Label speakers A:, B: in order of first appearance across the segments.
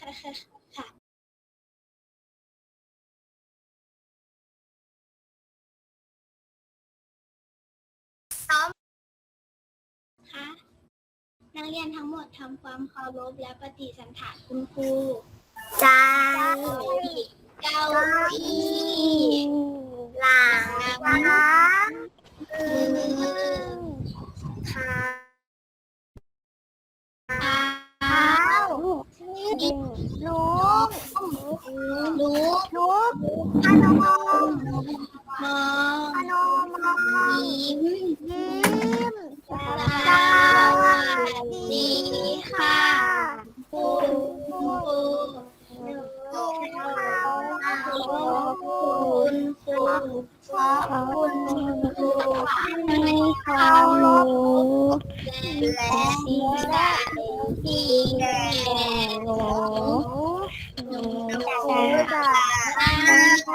A: ค่ะค่ะค่ะซ้อมค่ะนักเรียนทั้งหมดทำความเคารพและปฏิสันถานคุณครู
B: ใจ
A: เก้าอี้
B: หลัง
A: ล้าง
B: มือเท้า
A: เท้า
B: ลุก
A: ลุก
B: ลุกพ นม
A: มอง
B: พนม
A: ยิ้ม
B: ยิ้ม
A: สวัสดีค่ะคุณครูขอบคุณครูขอบคุณครูให้ความรู้และดีใจที่ได้รู้หนูจะตั้งใจ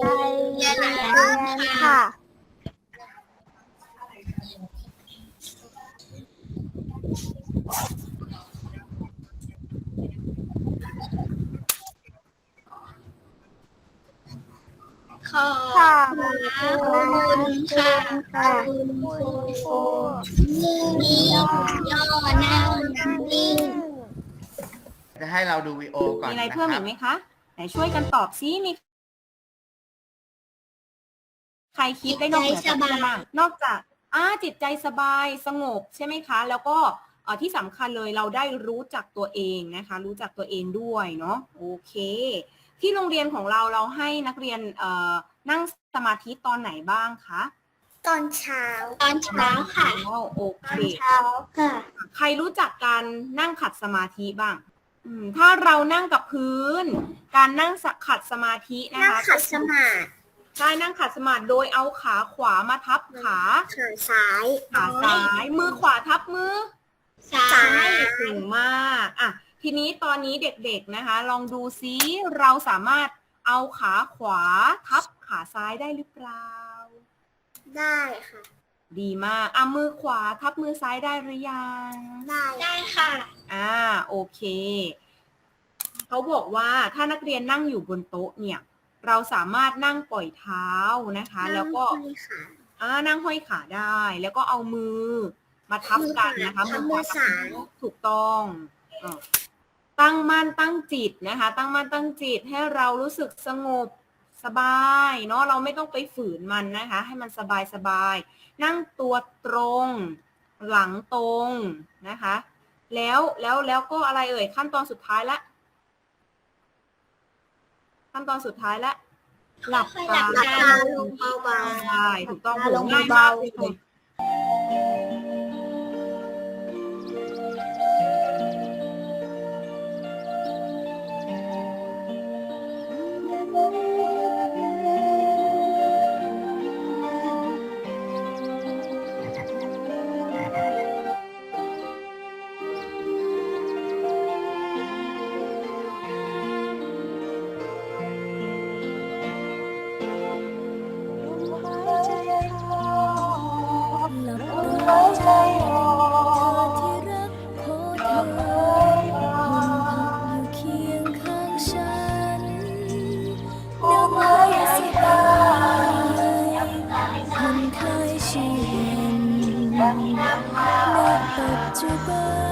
A: เรียนค่ะ
B: ค่ะ
A: ขอบคุณค่ะคุณครูนิ่งย่อนั่งนิ่ง
C: จะให้เราดูวีโอก่อน
D: มีอะไรเพิ่มอีกไหมคะไหนช่วยกันตอบซิมีใครคิดได้นอกเหนือจากเพื่อนบ้างนอกจากอ่าจิตใจสบายสงบใช่ไหมคะ แล้วก็ที่สำคัญเลยเราได้รู้จักตัวเองนะคะ รู้จักตัวเองด้วยเนาะโอเค ที่โรงเรียนของเราเราให้นักเรียนเอ่อนั่งสมาธิตอนไหนบ้างคะ
B: ตอนเช้า
A: ตอนเช้าค่ะ
D: อ๋อโอเค
B: เช้าค่ะ
D: ใครรู้จักการนั่งขัดสมาธิบ้างอืมถ้าเรานั่งกับพื้น การนั่งสะขัดสมาธินะ
B: นั่ง
D: คะ
B: ขัดสมาธิ
D: ใช่นั่งขัดสมาธิโดยเอาขาขวามาทับขา
B: ขาซ้าย
D: ขาซ้ายมือขวาทับมือ
A: ซ้า
B: ซ้ายย
D: เก่งมาก อะ ทีนี้ตอนนี้เด็กๆนะคะ ลองดูซิเราสามารถเอาขาขวาทับขาซ้ายได้หรือเปล่า
B: ได้ค่ะ
D: ดีมากอะมือขวาทับมือซ้ายได้หรือยัง
B: ได้
A: ได้ค่ะ
D: อ่าโอเค เขาบอกว่าถ้านักเรียนนั่งอยู่บนโต๊ะเนี่ย เราสามารถนั่งปล่อยเท้านะคะ แล้วก็
B: นั่งขา
D: อ่านั่งห้อยขาได้ แล้วก็เอามือมาทับกันนะคะ
B: ทับ
D: ขวา
B: มือ
D: กับ
B: ซ้าย
D: ถูกต้องเออ ตั้งมั่นตั้งจิตนะคะ ตั้งมั่นตั้งจิตให้เรารู้สึกสงบสบายเนาะเราไม่ต้องไปฝืนมันนะคะ ให้มันสบายสบายๆนั่งตัวตรงหลังตรงนะคะ แล้วแล้วแล้วก็อะไรเอ่ยขั้นตอนสุดท้ายละ ขั้นตอนสุดท้ายละหลับ
A: ค่อยๆหลั
D: ตา
A: บ
B: หลับตาลงเบา
D: ใช่ถูกต้อง
B: หลับตาลง
D: ง่าย
B: เบามา
D: ก
B: ๆ
D: เลย
E: 在酒吧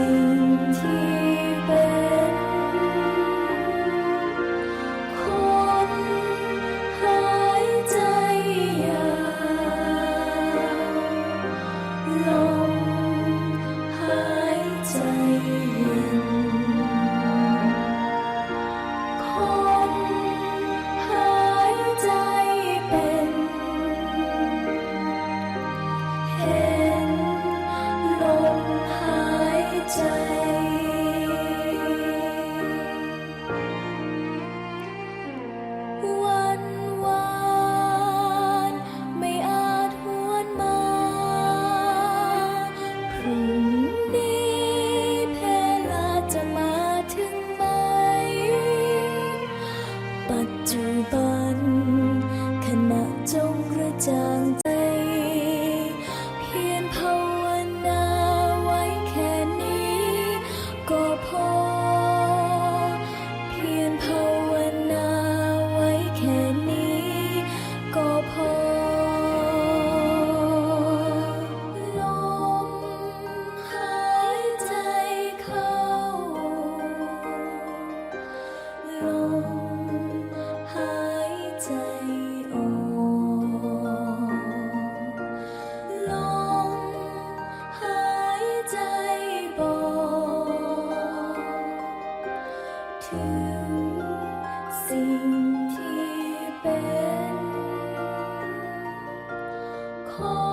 E: 明天。 จจุบันขณะจงกระจาย home.